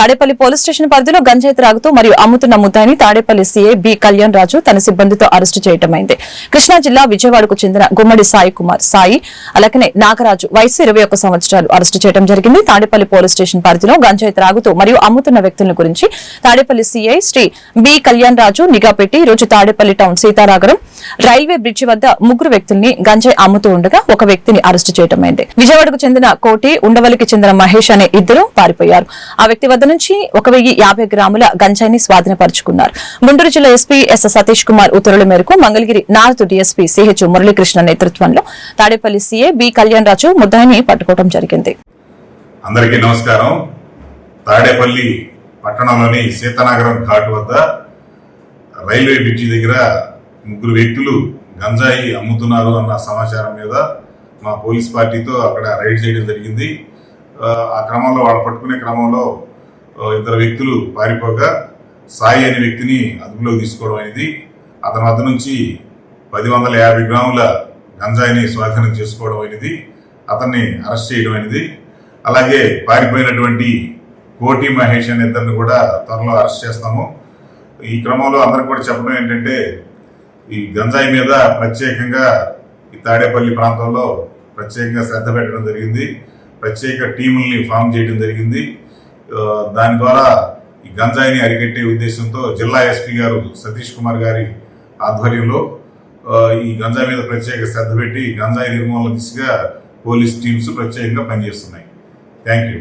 Tadepalli police station పరిధిలో గంజాయి త్రాగుతూ మరియు అమ్ముతున్న ముద్దాయిని తాడేపల్లి సీఐ బి కళ్యాణ్ రాజు తన సిబ్బందితో అరెస్టు చేయటమైంది. కృష్ణా జిల్లా విజయవాడకు చెందిన గుమ్మడి సాయి కుమార్ సాయి అలాగనే నాగరాజు వయసు ఇరవై సంవత్సరాలు అరెస్టు చేయడం జరిగింది. తాడేపల్లి పోలీస్ స్టేషన్ పరిధిలో గంజాయి త్రాగుతూ మరియు అమ్ముతున్న వ్యక్తుల గురించి తాడేపల్లి సిఐ శ్రీ బి కళ్యాణ్ రాజు నిఘా పెట్టి ఈ రోజు Tadepalli town Sitanagaram railway bridge వద్ద ముగ్గురు వ్యక్తుల్ని గంజాయి అమ్ముతూ ఉండగా ఒక వ్యక్తిని అరెస్టు చేయడమైంది విజయవాడకు చెందిన కోటి ఉండవల్లికి చెందిన మహేష్ అనే ఇద్దరు పారిపోయారు. ఆ వ్యక్తి వద్ద నుంచి ఒక గ్రాముల గంజాయిని స్వాధీనపరుచుకున్నారు. గుంటూరు జిల్లా ఎస్పీ ఎస్ సతీష్ కుమార్ ఉత్తర్వుల మేరకు Mangalagiri north DSP CH Muralikrishna నేతృత్వంలో తాడేపల్లి సీఏ బి కళ్యాణ్ రాజు ముద్దాయిని పట్టుకోవడం జరిగింది. అందరికీ నమస్కారం. తాడేపల్లి పట్టణంలోని సీతానగరం ఘాట్ వద్ద రైల్వే బ్రిడ్జి దగ్గర ముగ్గురు వ్యక్తులు గంజాయి అమ్ముతున్నారు అన్న సమాచారం మీద మా పోలీస్ పార్టీతో అక్కడ రైడ్ చేయడం జరిగింది. ఆ, క్రమంలో వాళ్ళు పట్టుకునే క్రమంలో ఇద్దరు వ్యక్తులు పారిపోగా సాయి అనే వ్యక్తిని అదుపులోకి తీసుకోవడం అనేది అతని వద్ద నుంచి పది వందల యాభై గ్రాముల గంజాయిని స్వాధీనం చేసుకోవడం అనేది అతన్ని అరెస్ట్ చేయడం అనేది అలాగే పారిపోయినటువంటి కోటి మహేష్ అనే ఇద్దరిని కూడా త్వరలో అరెస్ట్ చేస్తాము. ఈ క్రమంలో అందరికి కూడా చెప్పడం ఏంటంటే ఈ గంజాయి మీద ప్రత్యేకంగా ఈ తాడేపల్లి ప్రాంతంలో ప్రత్యేకంగా శ్రద్ధ పెట్టడం జరిగింది. ప్రత్యేక టీముల్ని ఫామ్ చేయడం జరిగింది. దాని ద్వారా ఈ గంజాయిని అరికట్టే ఉద్దేశంతో జిల్లా ఎస్పీ గారు సతీష్ కుమార్ గారి ఆధ్వర్యంలో ఈ గంజాయి మీద ప్రత్యేక శ్రద్ధ పెట్టి గంజాయి నిర్మూలన దిశగా పోలీస్ టీమ్స్ ప్రత్యేకంగా పనిచేస్తున్నాయి. Thank you.